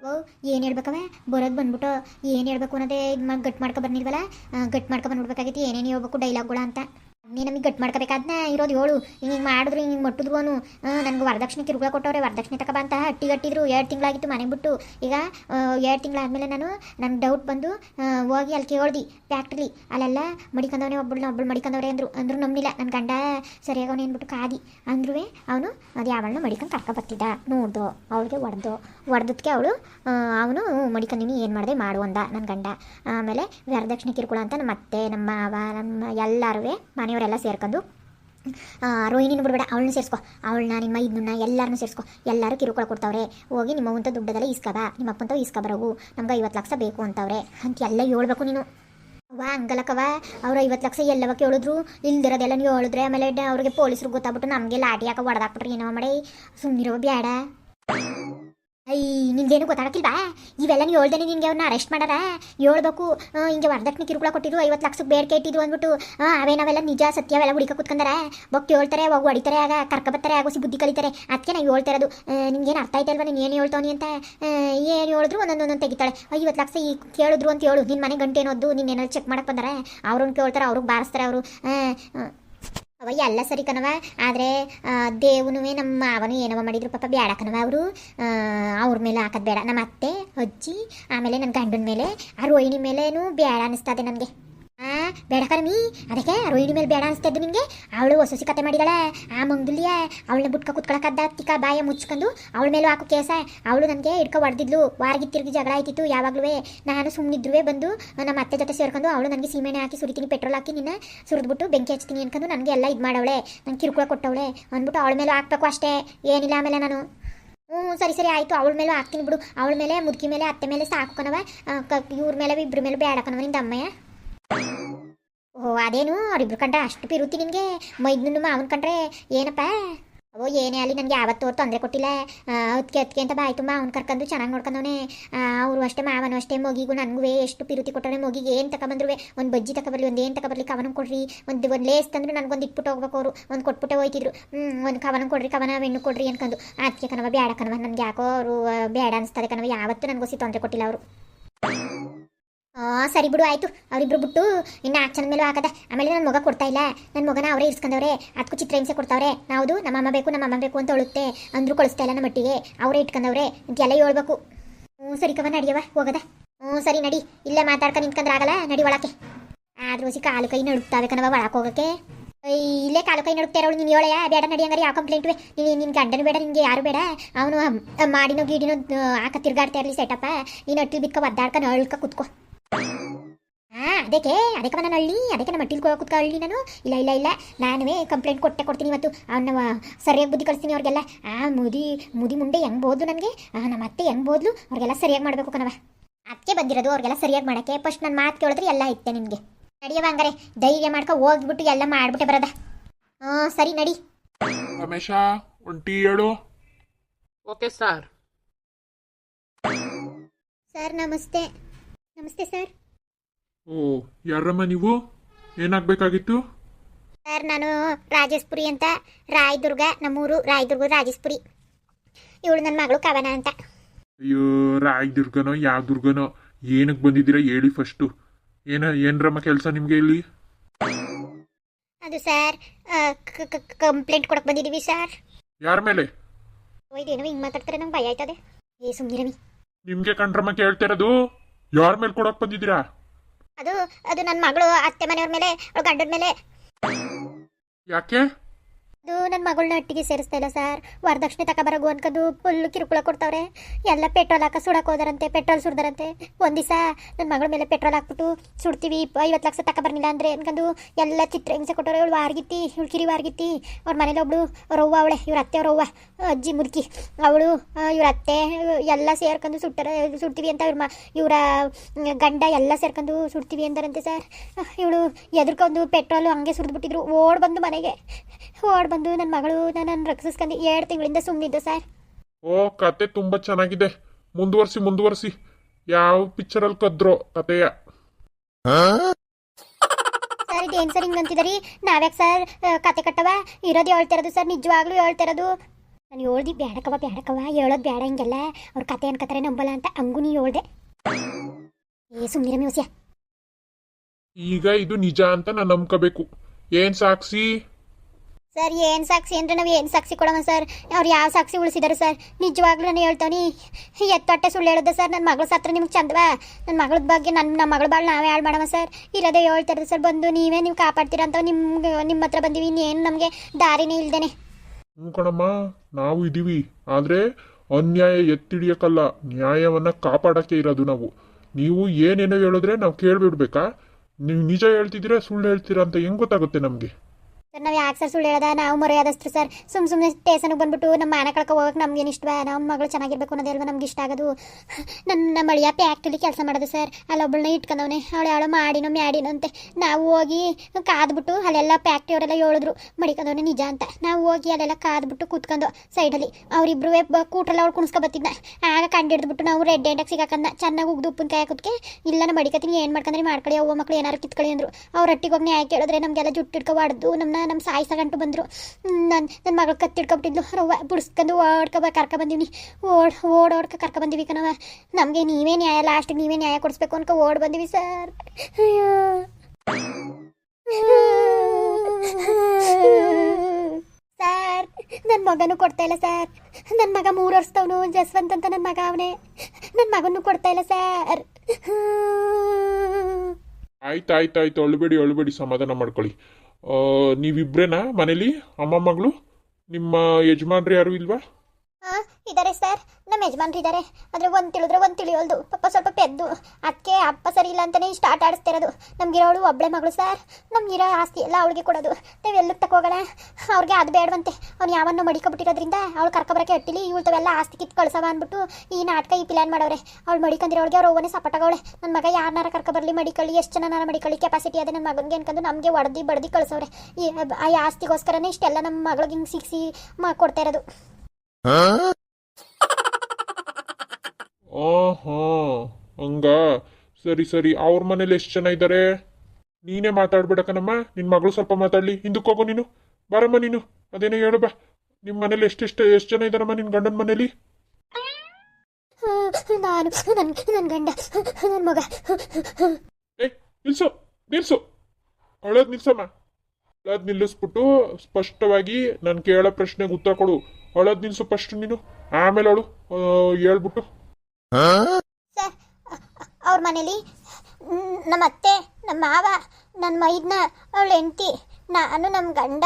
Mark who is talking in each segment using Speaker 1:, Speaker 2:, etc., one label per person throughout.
Speaker 1: ಓ, ಏನು ಹೇಳ್ಬೇಕವ? ಬರೋದು ಬಂದ್ಬಿಟ್ಟು ಏನು ಹೇಳ್ಬೇಕು ಅನ್ನೋದೇ ಇದು ಮಾಡಿ ಗಟ್ ಮಾಡ್ಕೊ ಬರ್ನಿಲ್ವಲ್ಲ ಗಟ್ ಮಾಡ್ಕೊ ಬಂದ್ಬಿಡ್ಬೇಕಾಗಿತ್ತು. ಏನೇನು ಹೇಳ್ಬೇಕು ಡೈಲಾಗ್ಗಳ ಅಂತ. ನೀ ನಮಗೆ ಗಟ್ ಮಾಡ್ಕೋಬೇಕಾದ್ನ ಇರೋದು ಹೇಳು ಹಿಂಗೆ ಹಿಂಗೆ ಮಾಡಿದ್ರು, ಹಿಂಗೆ ಅವನು. ನನಗೆ ವರದಕ್ಷಿಣೆ ಕಿರುಗಳ ಕೊಟ್ಟವ್ರೆ. ವರದಕ್ಷಿಣೆ ತಗೊಬ ಅಂತ ಹಟ್ಟಿ ಗಟ್ಟಿದ್ರು. ಎರಡು ತಿಂಗಳಾಗಿತ್ತು ಮನೆ ಬಿಟ್ಟು. ಈಗ ಎರಡು ತಿಂಗಳಾದ್ಮೇಲೆ ನಾನು ನನಗೆ ಡೌಟ್ ಬಂದು ಹೋಗಿ ಅಲ್ಲಿ ಕೇಳ್ದಿ ಫ್ಯಾಕ್ಟ್ರಿ ಅಲ್ಲೆಲ್ಲ ಮಡಿಕೊಂಡವನೇ ಒಬ್ಬಳನ್ನ ಒಬ್ಬಳು ಮಡಿಕೊಂಡವ್ರೆ ಅಂದರು. ಅಂದ್ರು ನಂಬಲಿಲ್ಲ. ನನ್ನ ಗಂಡ ಸರಿಯಾಗಿ ಅವನು ಏನ್ಬಿಟ್ಟು ಕಾದಿ. ಅಂದ್ರೂ ಅವನು ಅದು ಯಾವಳನ್ನ ಮಡಿಕೊಂಡು ಕರ್ಕೊ ಬರ್ತಿದ್ದ. ನೋಡ್ದು, ಅವಳಿಗೆ ಹೊಡೆದು. ಹೊಡೆದಕ್ಕೆ ಅವಳು ಅವನು ಮಡಿಕೊಂಡಿನಿ ಏನು ಮಾಡಿದೆ? ಮಾಡು ಅಂದ ನನ್ನ ಗಂಡ. ಆಮೇಲೆ, ವರದಕ್ಷಿಣೆ ಕಿರುಕುಳ ಅಂತ ನಮ್ಮ ಅತ್ತೆ, ನಮ್ಮ ಅವ, ನಮ್ಮ ಎಲ್ಲರೂ ಮನೆಯವರೆಲ್ಲ ಸೇರ್ಕೊಂಡು ರೋಹಿಣಿನ ಬಿಡಬೇಡ, ಅವಳನ್ನ ಸೇರಿಸ್ಕೊ. ಅವಳನ್ನ, ನಿಮ್ಮ ಇದನ್ನ ಎಲ್ಲರನ್ನೂ ಸೇರಿಸ್ಕೊ. ಎಲ್ಲರೂ ಕಿರುಕುಳ ಕೊಡ್ತಾವ್ರೆ. ಹೋಗಿ ನಿಮ್ಮ ಅವಂತ ದುಡ್ಡದೆಲ್ಲ ಇಸ್ಕಬ ನಿಮ್ಮ ಅಪ್ಪಂತ ಇಸ್ಕೊಬರವು ನಮ್ಗೆ ಐವತ್ತು ಲಕ್ಷ ಬೇಕು ಅಂತವ್ರೆ. ಅಂತ ಎಲ್ಲ ಹೇಳ್ಬೇಕು ನೀನು. ವಾ ಹಂಗಲಕ್ಕವ ಅವ್ರು ಐವತ್ತು ಲಕ್ಷ ಎಲ್ಲವ ಕೇಳಿದ್ರು ಇಲ್ದಿರೋದೆಲ್ಲ ನೀವು ಹೇಳಿದ್ರೆ? ಆಮೇಲೆ ಅವ್ರಿಗೆ ಪೊಲೀಸರು ಗೊತ್ತಾಗ್ಬಿಟ್ಟು ನಮಗೆ ಲಾಟಿ ಹಾಕಿ ಹೊಡೆದಾಕ್ಬಿಟ್ರಿ ಏನೋ ಮಾಡಿ? ಸುಮ್ಮನಿರೋ ಬ್ಯಾಡ. ಐ ನಿನ್ಗೇನು ಗೊತ್ತಾಗಕ್ಕಿಲ್ವಾ ಇವೆಲ್ಲ ನೀವು ಹೇಳ್ದೇನೆ ಅವ್ರನ್ನ ಅರೆಸ್ಟ್ ಮಾಡಾರ? ಹೇಳ್ಬೇಕು ಹಿಂಗೆ ವರದಕ್ಷಿಣೆ ಕಿರುಕುಳ ಕೊಟ್ಟಿದ್ರು, ಐವತ್ತು ಲಕ್ಷಕ್ಕೆ ಬೇಡಿಕೆ ಇಟ್ಟಿದ್ರು ಅಂದ್ಬಿಟ್ಟು ಅವೇ ನಾವೆಲ್ಲ ನಿಜ ಸತ್ಯ ಅವೆಲ್ಲ ಹುಡುಕ ಕುತ್ಕೊಂಡಾರ? ಬೊಕ್ ಹೇಳ್ತಾರೆ ಹೋಗಿ ಹೊಡಿತಾರೆ, ಆಗ ಕರ್ಕ ಬರ್ತಾರೆ ಆಗೋಸಿ ಬುದ್ಧಿ ಕಲಿತಾರೆ. ಅದಕ್ಕೆ ನಾವು ಹೇಳ್ತಾ ಇರೋದು. ಏನು ಅರ್ಥ ಆಯ್ತಲ್ವ ನೀನು ಏನು ಹೇಳ್ತಾವನಿ ಅಂತ? ಏನು ಹೇಳಿದ್ರು ಒಂದೊಂದು ತೆಗಿತಾಳೆ. ಐವತ್ತು ಲಕ್ಷ ಈ ಕೇಳಿದ್ರು ಅಂತ ಹೇಳು ನಿನ್ನ ಮನೆ ಗಂಟೆ ಏನೋದು ನೀನು ಏನಾದ್ರು ಚೆಕ್ ಮಾಡಕ್ಕೆ ಬಂದಾರೆ? ಅವ್ರನ್ನ ಕೇಳ್ತಾರೆ, ಅವ್ರಿಗೆ ಬಾರಿಸ್ತಾರೆ ಅವರು. ಅವ ಎಲ್ಲ ಸರಿ ಕಣವ ಆದರೆ ದೇವನು ನಮ್ಮ ಮಾವನು ಏನವ ಮಾಡಿದ್ರು ಪಾಪ ಬೇಡ ಕಣವ ಅವರು. ಅವ್ರ ಮೇಲೆ ಹಾಕೋದು ಬೇಡ. ನಮ್ಮ ಅತ್ತೆ, ಅಜ್ಜಿ, ಆಮೇಲೆ ನನ್ನ ಗಂಡನ ಮೇಲೆ, ಆ ರೋಹಿಣಿ ಮೇಲೇನು ಬೇಡ ಅನಿಸ್ತದೆ ನನಗೆ ಬೇಡ ಕರ್ಮಿ ಅದಕ್ಕೆ ರೋಹಿಣಿ ಮೇಲೆ ಬೇಡ ಅನಿಸ್ತಾ ಇದ್ದು ನಿಮಗೆ ಅವಳು ಹೊಸ ಕತೆ ಮಾಡಿದಾಳೆ. ಆ ಮಂಗುಲಿಯ ಅವಳನ್ನ ಬುಟ್ಕ ಕುತ್ಕೊಳಕದ್ದ ತಿಕ್ಕ ಬಾಯ ಮುಚ್ಕೊಂಡು ಅವಳ ಮೇಲೂ ಹಾಕೋ ಕೇಸ. ಅವಳು ನನಗೆ ಹಿಡ್ಕೊ ಹೊಡೆದಿದ್ಲು. ವಾರಗಿ ತಿರುಗಿ ಜಗಳ ಆಯ್ತಿತ್ತು ಯಾವಾಗ್ಲೂ ನಾನು ಸುಮ್ಮನಿದ್ರುವೆ ಬಂದು ನಮ್ಮ ಅತ್ತೆ ಜೊತೆ ಸೇರ್ಕೊಂಡು ಅವಳು ನನಗೆ ಸೀಮೆಣ್ಣೆ ಹಾಕಿ ಸುರಿತೀನಿ, ಪೆಟ್ರೋಲ್ ಹಾಕಿ ನಿನ್ನ ಸುರಿದ್ಬಿಟ್ಟು ಬೆಂಕಿ ಹಚ್ತೀನಿ ಅನ್ಕೊಂಡು ನನಗೆ ಎಲ್ಲ ಇದು ಮಾಡವಳೆ. ನಂಗೆ ಕಿರುಕುಳ ಕೊಟ್ಟವಳೆ ಅಂದ್ಬಿಟ್ಟು ಅವಳ ಮೇಲೆ ಹಾಕ್ಬೇಕು ಅಷ್ಟೇ. ಏನಿಲ್ಲ ಆಮೇಲೆ ನಾನು. ಹ್ಞೂ ಸರಿ ಸರಿ, ಆಯಿತು. ಅವಳ ಮೇಲೆ ಹಾಕ್ತೀನಿ ಬಿಡು. ಅವಳ ಮೇಲೆ, ಮುದುಕಿ ಮೇಲೆ, ಅತ್ತೆ ಮೇಲೆ ಸಾಕು ಕಣವ ಇವ್ರ ಮೇಲೆ ಇಬ್ಬರ ಮೇಲೆ ಬೇಡ ಕಣವ ನಿಂದ ಅಮ್ಮಯ್ಯ. ಓ, ಅದೇನು? ಅವ್ರಿಬ್ರು ಕಂಡ್ರೆ ಅಷ್ಟು ಪಿರುತಿ ನಿನಗೆ ಮೈದ್ನು ಮಾವನ ಕಂಡ್ರೆ ಏನಪ್ಪ? ಓ, ಏನೇ ಅಲ್ಲಿ ನನಗೆ ಯಾವತ್ತೂ ತೊಂದರೆ ಕೊಟ್ಟಿಲ್ಲ. ಅದಕ್ಕೆ ಅದಕ್ಕೆ ಅಂತ ಬಾಯ್ತು ಮಾವನ ಕರ್ಕೊಂಡು ಚೆನ್ನಾಗಿ ನೋಡ್ಕೊಂಡವನೆ ಅವರು ಅಷ್ಟೇ ಮಾವನು ಅಷ್ಟೇ ಮಗಿಗೂ ನನಗೂ ಎಷ್ಟು ಪಿರುತಿ ಕೊಟ್ಟವನೆ. ಮಗಿಗೆ ಏನು ತಗೊಬಂದ್ರು ಒಂದು ಬಜ್ಜಿ ತಗೊಬರ್ಲಿ ಒಂದು ಏನು ತಗೊಬರ್ಲಿ ಕವನ ಕೊಡ್ರಿ. ಒಂದು ಒಂದು ಲೇಸ್ ತಂದ್ರೆ ನನಗೊಂದು ಇಟ್ಬಿಟ್ಟು ಹೋಗ್ಬೇಕು ಅವರು. ಒಂದು ಕೊಟ್ಬಿಟ್ಟೆ ಹೋಯ್ತಿದ್ರು. ಒಂದು ಕವನ ಕೊಡ್ರಿ, ಕವನ ಹೆಣ್ಣು ಕೊಡ್ರಿ ಅನ್ಕಂದು. ಅದಕ್ಕೆ ಕಣವ ಬೇಡ ಕಣವ. ನನಗೆ ಯಾಕೋ ಅವರು ಬೇಡ ಅನಿಸ್ತದೆ ಕಣವ. ಯಾವತ್ತೂ ನನಗೋಸಿ ತೊಂದರೆ ಕೊಟ್ಟಿಲ್ಲ ಅವರು. ಹಾಂ ಸರಿ ಬಿಡು, ಆಯ್ತು. ಅವರಿಬ್ರು ಬಿಟ್ಟು ಇನ್ನ ಆಕ್ಷನ್ ಮೇಲೂ ಹಾಕದ. ಆಮೇಲೆ ನನ್ನ ಮಗ ಕೊಡ್ತಾ ಇಲ್ಲ. ನನ್ನ ಮಗನ ಅವರೇ ಇರ್ಸ್ಕೊಂಡವ್ರೆ. ಅದಕ್ಕೂ ಚಿತ್ರಹಿಂಸೆ ಕೊಡ್ತಾವ್ರೆ. ನಾವು ನಮ್ಮ ಅಮ್ಮ ಬೇಕು, ನಮ್ಮ ಅಮ್ಮ ಬೇಕು ಅಂತ ಹೇಳುತ್ತೆ ಅಂದ್ರು ಕಳಿಸ್ತಾ ಇಲ್ಲ ನಮ್ಮ ಮಟ್ಟಿಗೆ ಅವರೇ ಇಟ್ಕೊಂಡವ್ರೆ. ಎಲ್ಲ ಹೇಳ್ಬೇಕು. ಹ್ಞೂ, ಸರಿ ಕವ ನಡಿಯವ ಹೋಗದ. ಹ್ಞೂ, ಸರಿ, ನಡಿ. ಇಲ್ಲೇ ಮಾತಾಡ್ಕೊಂಡು ನಿಂತ್ಕೊಂಡ್ರೆ ಆಗಲ್ಲ. ನಡಿ ಒಳಕ್ಕೆ. ಆದ್ರೂ ಸಿ ಕಾಲು ಕೈ ನಡುಕ್ತಾವೆ ಕಣವ ಒಳಕ್ಕೆ ಹೋಗಕ್ಕೆ. ಇಲ್ಲೇ ಕಾಲು ಕೈ ನಡುಕ್ತಾ ಇರೋಳು ನೀನು ಹೇಳಯ್ಯ? ಬೇಡ, ನಡಿ ಹಂಗಾರೆ, ಯಾವ ಕಂಪ್ಲೇಂಟ್ವೆ ನೀನು ನಿನ್ನ ಗಂಡನೂ ಬೇಡ ನಿನಗೆ ಯಾರು ಬೇಡ. ಅವನು ಮಾಡಿನೋ, ಗೀಡಿನೋ ಹಾಕ ತಿರ್ಗಾಡ್ತಾ ಇರಲಿ, ಸೆಟಪ್ಪ. ನೀನು ಅಟ್ಟಿ ಬಿಕ್ಕ ಒದ್ದಾಡ್ಕೊಂಡು ಅಳ್ಕ ಕುತ್ಕೋ. ಅದಕ್ಕೆ ಅದಕ್ಕೆ ನಾನು ಹಳ್ಳಿ ಅದಕ್ಕೆ ನಮ್ಮ ಮಟ್ಟಿಲ್ ಕುತ್ಕ ಹಳ್ಳಿ ನಾನು. ಇಲ್ಲ ಇಲ್ಲ ಇಲ್ಲ ನಾನುವೇ ಕಂಪ್ಲೇಂಟ್ ಕೊಟ್ಟೆ ಕೊಡ್ತೀನಿ ಇವತ್ತು. ಅವನ್ನ ಸರಿಯಾಗಿ ಬುದ್ಧಿ ಕಳಿಸ್ತೀನಿ ಅವ್ರಿಗೆಲ್ಲ. ಆ ಮುದಿ ಮುದಿ ಮುಂಡೆ ಹೆಂಗ್ ಬೋದು ನನಗೆ? ನಮ್ಮ ಅತ್ತೆ ಹೆಂಗ್ ಬೋದ್ಲು ಅವ್ರಿಗೆಲ್ಲ ಸರಿಯಾಗಿ ಮಾಡಬೇಕು ಕಣವ ಅದಕ್ಕೆ ಬಂದಿರೋದು ಅವ್ರಿಗೆಲ್ಲ ಸರಿಯಾಗಿ ಮಾಡೋಕ್ಕೆ. ಫಸ್ಟ್ ನನ್ನ ಮಾತು ಕೇಳಿದ್ರೆ ಎಲ್ಲ ಇತ್ತೆ ನಿನಗೆ. ನಡಿಯವ ಹಂಗಾರೆ ಧೈರ್ಯ ಮಾಡ್ಕೊ ಹೋಗ್ಬಿಟ್ಟು ಎಲ್ಲ ಮಾಡ್ಬಿಟ್ಟೆ ಬರೋದ. ಹ್ಞೂ ಸರಿ ನಡಿ.
Speaker 2: ರಮೇಶ ಒಂಟಿ ಟೀ ಹೇಳು.
Speaker 3: Okay sir.
Speaker 1: ಸರ್ ನಮಸ್ತೆ. ನಮಸ್ತೆ ಸರ್.
Speaker 2: ಓ ಯಾರಮ್ಮ ನೀವು? ಏನಾಗಬೇಕಾಗಿತ್ತು?
Speaker 1: ಸರ್ ನಾನು ರಾಜೇಶ್ಪುರಿ ಅಂತ. ರಾಯದುರ್ಗ ನಮ್ಮೂರು ರಾಯದುರ್ಗ ರಾಜೇಶ್ಪುರಿ. ಇವಳು ನನ್ನ ಮಗಳು ಕವನ ಅಂತ.
Speaker 2: ಅಯ್ಯೋ ರಾಯದುರ್ಗನೋ ಯಾವ ದುರ್ಗನೋ ಏನಕ್ಕೆ ಬಂದಿದ್ದೀರಾ? ಹೇಳಿ ಫಸ್ಟು ಏನ ಏನ್ರಮ್ಮ ಕೆಲಸ ನಿಮಗೆ ಇಲ್ಲಿ?
Speaker 1: ಅದು ಸರ್ ಕಂಪ್ಲೇಂಟ್ ಕೊಡಕ್ಕೆ ಬಂದಿದ್ದೀವಿ ಸರ್.
Speaker 2: ಯಾರ ಮೇಲೆ?
Speaker 1: ಇದೇನೋ ಹಿಂಗೆ ಮಾತಾಡ್ತಾರೆ ನಂಗೆ ಭಯ ಆಯ್ತದೆ. ಏ ಸುಮ್ಮನಿರವಿ
Speaker 2: ನಿಮಗೆ ಕಂಡ್ರಮ್ಮ ಕೇಳ್ತಿರೋದು? ಯಾರ ಮೇಲೆ ಕೊಡಕ್ ಬಂದಿದ್ದೀರಾ?
Speaker 1: ಅದು ಅದು ನನ್ನ ಮಗಳು ಅತ್ತೆ ಮನೆಯವ್ರ ಮೇಲೆ ಗಂಡನ ಮೇಲೆ.
Speaker 2: ಯಾಕೆ?
Speaker 1: ಅದು ನನ್ನ ಮಗಳನ್ನ ಅಟ್ಟಿಗೆ ಸೇರಿಸ್ತಾ ಇಲ್ಲ ಸರ್. ವರದಕ್ಷಿಣೆ ತಗೊಬರಗು ಅನ್ಕೊಂಡು ಫುಲ್ ಕಿರುಕುಳ ಕೊಡ್ತಾವ್ರೆ. ಎಲ್ಲ ಪೆಟ್ರೋಲ್ ಹಾಕ ಸುಡಕ್ಕೆ ಹೋದರಂತೆ ಪೆಟ್ರೋಲ್ ಸುಡ್ದಾರಂತೆ. ಒಂದು ದಿವಸ ನನ್ನ ಮಗಳ ಮೇಲೆ ಪೆಟ್ರೋಲ್ ಹಾಕ್ಬಿಟ್ಟು ಸುಡ್ತೀವಿ. ಐವತ್ತು ಲಕ್ಷ ತಗೊಬರ್ನಿಲ್ಲ ಅಂದರೆ ಅನ್ಕೊಂಡು ಎಲ್ಲ ಚಿತ್ರ ಹಿಂಸೆ ಕೊಟ್ಟವ್ರೆ. ಇವಳು ವಾರ್ಗಿತ್ತಿ, ಇವಳು ಕಿರಿ ವಾರ್ಗಿತ್ತಿ. ಅವ್ರ ಮನೇಲಿ ಒಬ್ಳು ರವ್ವ ಅವಳೆ, ಇವ್ರ ಅತ್ತೆ ಅವ್ರವ್ವ ಅಜ್ಜಿ ಮುದುಕಿ ಅವಳು ಇವ್ರ ಅತ್ತೆ, ಎಲ್ಲ ಸೇರ್ಕೊಂಡು ಸುಟ್ಟಾರ ಸುಡ್ತೀವಿ ಅಂತ ಇವ್ರ ಮ, ಇವರ ಗಂಡ ಎಲ್ಲ ಸೇರ್ಕೊಂಡು ಸುಡ್ತೀವಿ ಅಂದರಂತೆ ಸರ್. ಇವಳು ಎದುರ್ಕೊಂಡು ಪೆಟ್ರೋಲು ಹಂಗೆ ಸುರಿದ್ಬಿಟ್ಟಿದ್ರು ಓಡ್ ಬಂದು ಮನೆಗೆ. ಓಡ್ ಬಂದು ನನ್ನ ಮಗಳು ನನ್ನ ರಕ್ಷಿಸ್ಕೊಂಡು ಎರಡು ತಿಂಗಳಿಂದ ಸುಮ್ಮನಿದ್ದು ಸರ್.
Speaker 2: ಓ ಕತೆ ತುಂಬಾ ಚೆನ್ನಾಗಿದೆ. ಮುಂದುವರ್ಸಿ ಮುಂದುವರ್ಸಿ. ಯಾವ ಪಿಕ್ಚರಲ್ಲಿ ಕದ್ರೋ ಕತೆಯ?
Speaker 1: ಸರ್ ಇದೇನು ಸರ್ ಹಿಂಗಂತಿದ್ರಿ ನಾವ್ಯಾಕೆ ಸರ್ ಕತೆ ಕಟ್ಟವ? ಇರೋದು ಹೇಳ್ತಿರೋದು ಸರ್ ನಿಜವಾಗ್ಲೂ ಹೇಳ್ತಿರೋದು ನಾನು ಹೇಳ್ದಿ ಬ್ಯಾಡಕವ ಬ್ಯಾಡಕವ ಹೇಳೋದು ಬೇಡ ಹಿಂಗೆಲ್ಲ. ಅವ್ರ ಕತೆ ಅನ್ಕತಾರೆ ನಂಬಲ್ಲ ಅಂತ ಹಂಗೂ ನೀ ಹೇಳ್ದೆ. ಏ ಸುಮ್ಮನೆ ಮ್ಯೂಸಿಯ.
Speaker 2: ಈಗ ಇದು ನಿಜ ಅಂತ ನಾನು ನಂಬ್ಕೋಬೇಕು. ಏನ್ ಸಾಕ್ಷಿ
Speaker 1: ಸರ್, ಏನು ಸಾಕ್ಷಿ ಏನ್ರಿ ನಾವು ಏನು ಸಾಕ್ಷಿ ಕೊಡೋಣ ಸರ್? ಅವ್ರು ಯಾವ ಸಾಕ್ಷಿ ಉಳಿಸಿದಾರೆ ಸರ್? ನಿಜವಾಗ್ಲೂ ನಾನು ಹೇಳ್ತಾನೆ ಎತ್ತೊಟ್ಟೆ ಸುಳ್ಳು ಹೇಳೋದ ಸರ್ ನನ್ನ ಮಗಳ ಸತ್ರ ನಿಮ್ಗೆ ಚಂದವಾ? ನನ್ನ ಮಗಳ ಬಗ್ಗೆ ನನ್ನ ನಮ್ಮ ಮಗಳ ಬಾಳ್ ನಾವೇ ಹಾಳು ಮಾಡೋಣ ಸರ್. ಇರೋದೇ ಹೇಳ್ತಾರೆ ಸರ್, ಬಂದು ನೀವೇ ನೀವು ಕಾಪಾಡ್ತೀರ ಅಂತ ನಿಮ್ಗೆ ನಿಮ್ಮ ಹತ್ರ ಬಂದೀವಿ, ಇನ್ನೇನು ನಮಗೆ ದಾರಿನೇ ಇಲ್ದೇನೆ.
Speaker 2: ಹ್ಞೂ ಕಣಮ್ಮ, ನಾವು ಇದೀವಿ. ಆದ್ರೆ ಅನ್ಯಾಯ ಎತ್ತಿಡಿಯಕ್ಕಲ್ಲ ನ್ಯಾಯವನ್ನ ಕಾಪಾಡಕ್ಕೆ ಇರೋದು ನಾವು. ನೀವು ಏನೇನೋ ಹೇಳಿದ್ರೆ ನಾವು ಕೇಳಿಬಿಡ್ಬೇಕಾ? ನೀವು ನಿಜ ಹೇಳ್ತಿದ್ದೀರಾ, ಸುಳ್ಳು ಹೇಳ್ತೀರಾ ಅಂತ ಹೆಂಗ್ ಗೊತ್ತಾಗುತ್ತೆ ನಮ್ಗೆ?
Speaker 1: ಸರ್, ನಾವು ಯಾಕೆ ಸರ್ ಸುಳ್ಳು ಹೇಳೋದ? ನಾವು ಮರ್ಯಾದಸ್ತ್ರು ಸರ್. ಸುಮ್ ಸುಮ್ಮನೆ ಸ್ಟೇಷನ್ಗೆ ಬಂದ್ಬಿಟ್ಟು ನಮ್ಮ ಮನೆ ಕಳ್ಕೊ ಹೋಗಕ್ಕೆ ನಮ್ಗೇನು ಇಷ್ಟ ನಮ್ಮ ಮಗಳು ಚೆನ್ನಾಗಿರ್ಬೇಕು ಅನ್ನೋದೇ ಅಲ್ವಾ ನಮ್ಗೆ ಇಷ್ಟ ಆಗೋದು? ನನ್ನ ನಮ್ಮ ಅಳಿಯ ಫ್ಯಾಕ್ಟ್ರಿಲಿ ಕೆಲಸ ಮಾಡೋದು ಸರ್. ಅಲ್ಲೊಬ್ಬಳನ್ನ ಇಟ್ಕೊಂಡವನೆ. ಅವಳು ಅವಳು ಮಾಡಿನೋ, ಮ್ಯಾಡಿನೋ ಅಂತೆ. ನಾವು ಹೋಗಿ ಕಾದ್ಬಿಟ್ಟು ಅಲ್ಲೆಲ್ಲ ಫ್ಯಾಕ್ಟ್ರಿ ಅವರೆಲ್ಲ ಹೇಳಿದ್ರು, ಮಡಿಕೊಂಡವನೆ ನಿಜ ಅಂತ. ನಾವು ಹೋಗಿ ಅಲ್ಲೆಲ್ಲ ಕಾದ್ಬಿಟ್ಟು ಕೂತ್ಕೊಂಡು ಸೈಡಲ್ಲಿ. ಅವರಿಬ್ರು ಅವ್ಳು ಕುಣಿಸ್ಕೊ ಬತ್ತಿದ್ನ. ಆಗ ಕಂಡಿಡ್ದ್ಬಿಟ್ಟು ನಾವು ರೆಡ್ ಎಂಡಕ್ಕೆ ಸಿಗಾಕಂದ ಚೆನ್ನಾಗಿ ಉಗ್ದು ಉಪ್ಪಿನಕಾಯಿ ಹಾಕೋದಕ್ಕೆ ಇಲ್ಲ ಮಡಿಕತೀನಿ ಮಡಿಕತ್ತೀನಿ, ಏನು ಮಾಡ್ಕೊಂಡ್ರೆ ಮಾಡ್ಕೊಳ್ಳಿ ಅವ್ವ ಮಕ್ಳು ಏನಾರು ಕಿತ್ಕೊಳ್ಳಿ ಅಂದರು. ಅವ್ರ ಒಟ್ಟಿಗೆ ಹೋಗಿ ನ್ಯಾಯ ಕೇಳಿದ್ರೆ ನಮಗೆಲ್ಲ ಜುಟ್ಟು ಇಟ್ಕೊಬಾರ್ದು ನಮ್ಮನ್ನ ನಮ್ಮ ಸಾಯಿಸ ಗಂಟು ಬಂದರು. ನನ್ನ ನನ್ನ ಮಗಳು ಕತ್ತಿಡ್ಕೊಬಿಟ್ಟಿದ್ಲು. ರವ್ವ, ಬಿಡಿಸ್ಕೊಂಡು ಓಡ್ಕೊಬ ಕರ್ಕೊ ಬಂದೀವಿ ಓಡ್ ಓಡ್, ಓಡ್ಕ ಕರ್ಕೊ ಬಂದೀವಿ ಕಣವ ನಮಗೆ ನೀವೇ ನ್ಯಾಯ, ಲಾಸ್ಟಿಗೆ ನೀವೇ ನ್ಯಾಯ ಕೊಡಿಸ್ಬೇಕು ಅನ್ಕೊ ಓಡ್ ಬಂದೀವಿ ಸರ್. ಸರ್ ನನ್ನ ಮಗನೂ ಕೊಡ್ತಾ ಇಲ್ಲ ಸರ್. ನನ್ನ ಮಗ ಮೂರು ವರ್ಷದವನು, ಜಸ್ವಂತ್ ಅಂತ ನನ್ನ ಮಗ ಅವನೇ. ನನ್ನ ಮಗನೂ ಕೊಡ್ತಾ ಇಲ್ಲ ಸರ್.
Speaker 2: ಆಯ್ತು ಆಯ್ತು ಆಯ್ತು. ಅಳ್ಬೇಡಿ ಅಳ್ಬೇಡಿ ಸಮಾಧಾನ ಮಾಡ್ಕೊಳ್ಳಿ. ಆ, ನೀವಿಬ್ರೇನಾ ಮನೇಲಿ? ಅಮ್ಮ ಮಗಳು ನಿಮ್ಮ ಯಜಮಾನ್ರು ಯಾರು ಇಲ್ವಾ?
Speaker 1: ಇದ್ದಾರೆ ಸರ್. ನಮ್ಮ ಯಜಮಾನ್ರು ಇದ್ದಾರೆ. ಆದರೆ ಒಂದು ತಿಳಿದ್ರೆ ಒಂದು ತಿಳಿಯೋಲ್ದು. ಪಾಪ ಸ್ವಲ್ಪ ಪೆದ್ದು. ಅದಕ್ಕೆ ಅಪ್ಪ ಸರಿ ಇಲ್ಲ ಅಂತಲೇ ಇಷ್ಟು ಆಟ ಆಡಿಸ್ತಿರೋದು. ನಮ್ಗಿರೋಳು ಒಬ್ಬಳೆ ಮಗಳು ಸರ್. ನಮಗಿರೋ ಆಸ್ತಿ ಎಲ್ಲ ಅವಳಿಗೆ ಕೊಡೋದು. ನೀವು ಎಲ್ಲಕ್ಕೆ ತಗೋಗೋಣ ಅವ್ರಿಗೆ ಅದು ಬೇಡವಂತೆ. ಅವ್ನು ಯಾವನ್ನು ಮಡಿಕೊಬಿಟ್ಟಿರೋದ್ರಿಂದ ಅವ್ಳು ಕರ್ಕೊಬರಕ್ಕೆ ಹಟ್ಟಿಲಿ ಇವಳ್ತವೆಲ್ಲ ಆಸ್ತಿ ಕಿತ್ತು ಕಳ್ಸವ ಅಂದ್ಬಿಟ್ಟು ಈ ನಾಟಕ ಈ ಪ್ಲ್ಯಾನ್ ಮಾಡೋರೆ ಅವ್ಳು ಮಡಿಕೊಂಡಿರೋಳಿಗೆ ಅವ್ರು ಓವನೇ ಸಪಟಗವಳೆ ನನ್ನ ಮಗ ಯಾರನ್ನಾರ ಬರಲಿ ಮಡಿಕಳ್ಳಿ, ಎಷ್ಟು ಜನನಾರ ಮಡಿಕಳ್ಳಿ ಕೆಪಾಸಿಟಿ ಅದೇ ನನ್ನ ಮಗನಿಗೆ ಅನ್ಕೊಂಡು ನಮಗೆ ಒಡ್ದಿ ಬಡ್ದು ಕಳ್ಸವ್ರೆ. ಈ ಆಸ್ತಿಗೋಸ್ಕರನೇ ಇಷ್ಟೆಲ್ಲ ನಮ್ಮ ಮಗಳಿಗೆ ಹಿಂಗೆ ಸಿಕ್ಸಿ ಮಾ, ಕೊಡ್ತಾ ಇರೋದು.
Speaker 2: ಆಹಾ ಹಂಗ? ಸರಿ ಸರಿ ಅವ್ರ ಮನೇಲಿ ಎಷ್ಟು ಜನ ಇದ್ದಾರೆ ನೀನೇ ಮಾತಾಡ್ಬೇಡಕನಮ್ಮ ನಿನ್ನ ಮಗಳು ಸ್ವಲ್ಪ ಮಾತಾಡ್ಲಿ ಹಿಂದಕ್ಕೆ ಹೋಗು ನೀನು. ಬರಮ್ಮ ನೀನು ಅದೇನೇ ಹೇಳು ಬಾ. ನಿಮ್ಮ ಮನೇಲಿ ಎಷ್ಟೆಷ್ಟು ಎಷ್ಟು ಜನ ಇದ್ದಾರಮ್ಮ ನಿನ್ನ ಗಂಡನ ಮನೇಲಿ?
Speaker 1: ನಾನು ನನ್ನ ನನ್ನ ಗಂಡ ನನ್ನ ಮಗ.
Speaker 2: ಏ ನಿಲ್ಸು ನಿಲ್ಸು. ಅಳೋದು ನಿಲ್ಸಮ್ಮ. ಅಳೋದು ನಿಲ್ಲಿಸ್ಬಿಟ್ಟು ಸ್ಪಷ್ಟವಾಗಿ ನಾನು ಕೇಳೋ ಪ್ರಶ್ನೆಗೆ ಉತ್ತರ ಕೊಡು. ಅಳೋದು ನಿಲ್ಸು ಫಸ್ಟ್ ನೀನು. ಆಮೇಲೆ ಅವಳು ಹೇಳ್ಬಿಟ್ಟು.
Speaker 1: ಸರ್ ಅವ್ರ ಮನೇಲಿ ನಮ್ಮ ಅತ್ತೆ ನಮ್ಮ ಮಾವ ನನ್ನ ಮೈದ್ನ ಅವಳ ಹೆಂಡತಿ ನಾನು ನಮ್ಮ ಗಂಡ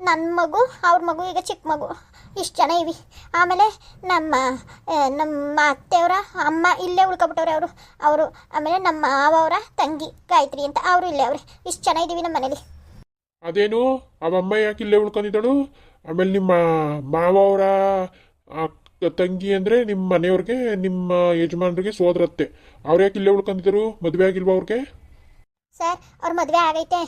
Speaker 1: ನನ್ನ ಮಗು ಅವ್ರ ಮಗು ಈಗ ಚಿಕ್ಕ ಮಗು. ಇಷ್ಟು ಜನ ಇವಿ. ಆಮೇಲೆ ನಮ್ಮ ನಮ್ಮ ಅತ್ತೆಯವರ ಅಮ್ಮ ಇಲ್ಲೇ ಉಳ್ಕೊಬಿಟ್ಟವ್ರೆ ಅವರು. ಅವರು ಆಮೇಲೆ ನಮ್ಮ ಮಾವ ಅವರ ತಂಗಿ ಗಾಯತ್ರಿ ಅಂತ ಅವರು ಇಲ್ಲೇ ಅವ್ರೆ. ಇಷ್ಟು ಜನ ಇದ್ದೀವಿ ನಮ್ಮ ಮನೇಲಿ.
Speaker 2: ಅದೇನು? ಅವಮ್ಮ ಯಾಕೆ ಇಲ್ಲೇ ಉಳ್ಕೊಂಡಿದ್ದಳು? ಆಮೇಲೆ ನಿಮ್ಮ ಮಾವ ಅವರ ತಂಗಿ ಅಂದ್ರೆ ನಿಮ್ಮ ಮನೆಯವ್ರಿಗೆ ನಿಮ್ಮ ಯಜಮಾನ್ರಿಗೆ ಸೋದರತ್ತೆ ಅವ್ರು ಯಾಕೆ ಇಲ್ಲೇ ಉಳ್ಕೊಂಡಿದ್ರು ಮದುವೆ ಆಗಿಲ್ವಾ ಅವ್ರಿಗೆ?
Speaker 1: ಸರ್ ಅವ್ರ ಮದುವೆ ಆಗೈತೆ.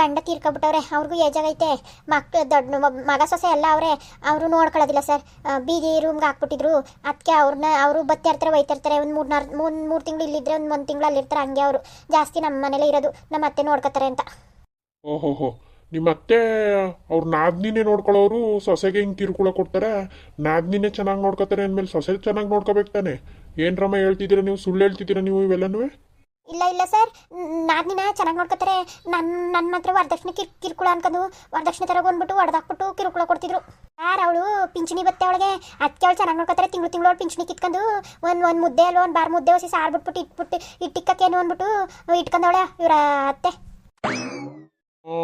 Speaker 1: ಗಂಡ ತೀರ್ಕೊಬಿಟ್ಟವ್ರೆ ಅವ್ರಿಗೂ ಏಜಾಗೈತೆ ಮಕ್ಳು ದೊಡ್ಡ ಮಗ ಸೊಸೆ ಎಲ್ಲ ಅವರೇ ಅವರು ನೋಡ್ಕೊಳ್ಳೋದಿಲ್ಲ ಸರ್. ಬೀದಿ ರೂಮ್ಗೆ ಹಾಕ್ಬಿಟ್ಟಿದ್ರು. ಅದಕ್ಕೆ ಅವ್ರನ್ನ ಅವರು ಬತ್ತಿರ್ತಾರೆ ಇರ್ತಾರೆ ಒಯ್ತಾ ಇರ್ತಾರೆ ಒಂದು ಮೂರು ನಾರು ಮೂರು ಮೂರು ತಿಂಗಳು ಇಲ್ಲಿದ್ರೆ ಒಂದು ಒಂದು ತಿಂಗಳು ಅಲ್ಲಿರ್ತಾರೆ ಹಂಗೆ ಅವರು ಜಾಸ್ತಿ ನಮ್ಮ ಮನೇಲೇ ಇರೋದು. ನಮ್ಮ ಅತ್ತೆ ನೋಡ್ಕೋತಾರೆ ಅಂತ.
Speaker 2: ಓಹೋಹೋ. ನಿಮ್ಮ ಅತ್ತೆ ಅವ್ರ ನಾದ್ನಿನೇ ನೋಡ್ಕೊಳ್ಳೋರು ಸೊಸೆಗೆ ಹಿಂಗೆ ಕಿರುಕುಳ ಕೊಡ್ತಾರೆ, ನಾದ್ನಿನೇ ಚೆನ್ನಾಗಿ ನೋಡ್ಕೊತಾರೆ ಅಂದಮೇಲೆ ಸೊಸೆ ಚೆನ್ನಾಗಿ ನೋಡ್ಕೋಬೇಕು ತಾನೆ. ಏನ್ರಮ್ಮ ಹೇಳ್ತಿದ್ದೀರಾ ನೀವು? ಸುಳ್ಳು ಹೇಳ್ತಿದ್ದೀರಾ ನೀವು ಇವೆಲ್ಲನೂ?
Speaker 1: ಇಲ್ಲ ಇಲ್ಲ ಸರ್. ನಾದಿನ ಚೆನ್ನಾಗಿ ನೋಡ್ಕೊತಾರೆ. ನನ್ನ ನನ್ನ ಮಾತ್ರ ವರದಕ್ಷಿಣೆ ಕಿರ್, ಕಿರುಕುಳ ಅನ್ಕೊಂಡು ವರದಕ್ಷಿಣೆ ಥರ ಬಂದ್ಬಿಟ್ಟು ಹೊಡೆದಾಕ್ಬಿಟ್ಟು ಕಿರುಕುಳ ಕೊಡ್ತಿದ್ರು. ಯಾರು ಅವಳು? ಪಿಂಚಣಿ ಬತ್ತೆ ಅವಳಿಗೆ. ಅದಕ್ಕೆ ಅವಳು ಚೆನ್ನಾಗಿ ನೋಡ್ಕೊತಾರೆ. ತಿಂಗಳು ತಿಂಗಳು ಅವಳು ಪಿಂಚಣಿ ಕಿತ್ಕೊಂಡು ಒಂದು ಒಂದು ಮುದ್ದೆ ಅಲ್ಲ ಒಂದು ಬಾರ್ ಮುದ್ದೆ ಹೊಸಿ ಸಾರ್ಬಿಟ್ಬಿಟ್ಟು ಇಟ್ಬಿಟ್ಟು ಇಟ್ಟಿಕ್ಕೇನು ಅಂದ್ಬಿಟ್ಟು ಇಟ್ಕೊಂಡವಳೆ ಇವರ ಅತ್ತೆ.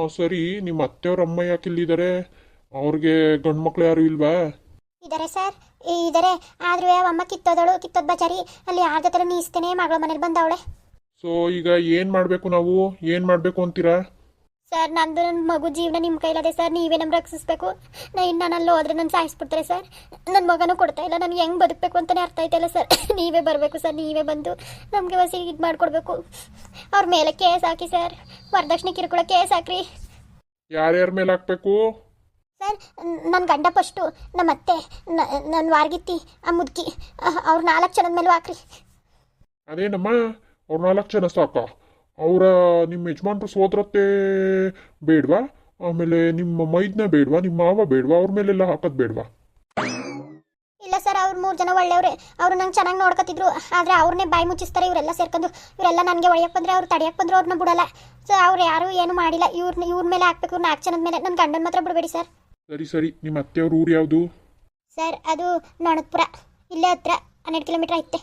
Speaker 2: ಸರಿ ನಿಮ್ಮ ಅತ್ತೆಯವ್ರ ಅಮ್ಮ ಯಾಕೆ ಇಲ್ಲಿದ್ದಾರೆ ಅವ್ರಿಗೆ ಗಂಡು ಮಕ್ಳು ಯಾರು ಇಲ್ವಾ?
Speaker 1: ಇದಾರೆ ಸರ್. ಇದಾರೆ. ಆದ್ರೂ ಅಮ್ಮ ಕಿತ್ತೋದಳು ಕಿತ್ತೋದ್ ಬಚಾರಿ ಅಲ್ಲಿ ಯಾರ ಜೊತೆ ನೀಸ್ತೇನೆ ಮಗಳ ಮನೇಲಿ ಬಂದವಳೆ.
Speaker 2: ಸೊ ಈಗ ಏನು ಮಾಡಬೇಕು ನಾವು? ಏನು ಮಾಡಬೇಕು ಅಂತೀರಾ?
Speaker 1: ಸರ್ ನಂದು ನನ್ನ ಮಗು ಜೀವನ ನಿಮ್ಮ ಕೈಲದೆ ಸರ್ ನೀವೇ ನಮ್ಮ ರಕ್ಷಿಸ್ಬೇಕು. ನಾ ಇನ್ನು ನಾನು ಅಲ್ಲಿ ಹೋದ್ರೆ ನನ್ನ ಸಾಯಿಸ್ಬಿಡ್ತಾರೆ ಸರ್. ನನ್ನ ಮಗನೂ ಕೊಡ್ತಾ ಇಲ್ಲ ನನಗೆ ಹೆಂಗೆ ಬದುಕಬೇಕು ಅಂತಲೇ ಅರ್ಥ ಆಯ್ತಲ್ಲ ಸರ್. ನೀವೇ ಬರಬೇಕು ಸರ್ ನೀವೇ ಬಂದು ನಮಗೆ ವಸಿ ಇದು ಮಾಡಿಕೊಡ್ಬೇಕು. ಅವ್ರ ಮೇಲೆ ಕೇಸ್ ಹಾಕಿ ಸರ್. ವರದಕ್ಷಿಣೆ ಕಿರುಕುಳ ಕೇಸ್ ಹಾಕ್ರಿ.
Speaker 2: ಯಾರ್ಯಾರ ಮೇಲೆ ಹಾಕ್ಬೇಕು?
Speaker 1: ಸರ್ ನನ್ನ ಗಂಡ ಫಸ್ಟು ನಮ್ಮ ಅತ್ತೆ ನನ್ನ ವಾರ್ಗಿತ್ತಿ ಆ ಮುದುಕಿ ಅವ್ರ ನಾಲ್ಕು ಜನದ ಮೇಲೂ ಹಾಕ್ರಿ.
Speaker 2: ಅದೇನಮ್ಮ? ಅವ್ರ ನಾಲ್ಕು ಜನ ಸಾಕ? ಅವರ ನಿಮ್ಮ ಯಜಮಾನ್ರು ಸೋದರತ್ತೆ ಬೇಡವಾ? ಆಮೇಲೆ ನಿಮ್ಮ ಮೈದ್ನ ಬೇಡವಾ? ನಿಮ್ಮ ಮಾವ ಬೇಡವಾ? ಅವ್ರ ಮೇಲೆಲ್ಲ ಹಾಕೋದು ಬೇಡವಾ?
Speaker 1: ಮೂರು ಜನ ಒಳ್ಳೆಯವ್ರೆ. ಅವರು ನಂಗೆ ಚೆನ್ನಾಗಿ ನೋಡ್ಕೊತಿದ್ರು ಆದರೆ ಅವ್ರನ್ನೇ ಬಾಯಿ ಮುಚ್ಚಿಸ್ತಾರೆ ಇವರೆಲ್ಲ ಸೇರ್ಕೊಂಡು. ಇವರೆಲ್ಲ ನನಗೆ ಒಳ್ಳೆಯಕ್ಕೆ ಬಂದರೆ ಅವ್ರು ತಡೆಯಕ್ಕೆ ಬಂದ್ರೆ ಅವ್ರನ್ನ ಬಿಡಲ್ಲ. ಸೊ ಅವ್ರು ಯಾರು ಏನು ಮಾಡಿಲ್ಲ. ಇವ್ರನ್ನ ಇವ್ರ ಮೇಲೆ ಹಾಕ್ಬೇಕು ಇವ್ರು ನಾಲ್ಕು ಜನದ ಮೇಲೆ. ನನ್ನ ಗಂಡನ ಮಾತ್ರ ಬಿಡಬೇಡಿ ಸರ್.
Speaker 2: ಸರಿ ಸರಿ. ನಿಮ್ಮ ಅತ್ತೆಯವ್ರ ಊರು ಯಾವುದು?
Speaker 1: ಸರ್ ಅದು ನೊಣತ್ಪುರ. ಇಲ್ಲೇ ಹತ್ರ ಹನ್ನೆರಡು ಕಿಲೋಮೀಟ್ರ್ ಐತೆ.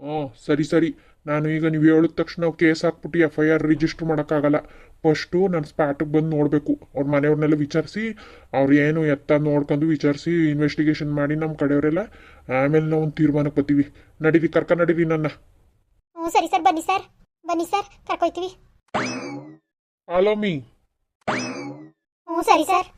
Speaker 2: ಹ್ಞೂ ಸರಿ ಸರಿ. ನಾನು ಈಗ ನೀವು ಹೇಳಿದ ತಕ್ಷಣ ಕೇಸ್ ಹಾಕ್ಬಿಟ್ಟು ಎಫ್ ಐ ಆರ್ ರಿಜಿಸ್ಟರ್ ಮಾಡೋಕ್ಕಾಗಲ್ಲ ಫಸ್ಟು ನಾನು ಸ್ಪಾಟಿಗೆ ಬಂದು ನೋಡಬೇಕು. ಅವ್ರ ಮನೆಯವ್ರನ್ನೆಲ್ಲ ವಿಚಾರಿಸಿ ಅವ್ರು ಏನು ಎತ್ತ ನೋಡ್ಕೊಂಡು ವಿಚಾರಿಸಿ ಇನ್ವೆಸ್ಟಿಗೇಷನ್ ಮಾಡಿ ನಮ್ಮ ಕಡೆಯವರೆಲ್ಲ ಆಮೇಲೆ ನಾವು ಒಂದು ತೀರ್ಮಾನಕ್ಕೆ ಬರ್ತೀವಿ. ನಡೀರಿ ಕರ್ಕ ನಡೀರಿ ನನ್ನ.
Speaker 1: ಹ್ಞೂ ಸರಿ ಸರ್ ಬನ್ನಿ ಸರ್. ಬನ್ನಿ ಸರ್ ಕರ್ಕೊಯ್ತೀವಿ.
Speaker 2: ಹಲೋ ಮೀ
Speaker 1: ಹ್ಞೂ ಸರಿ ಸರ್.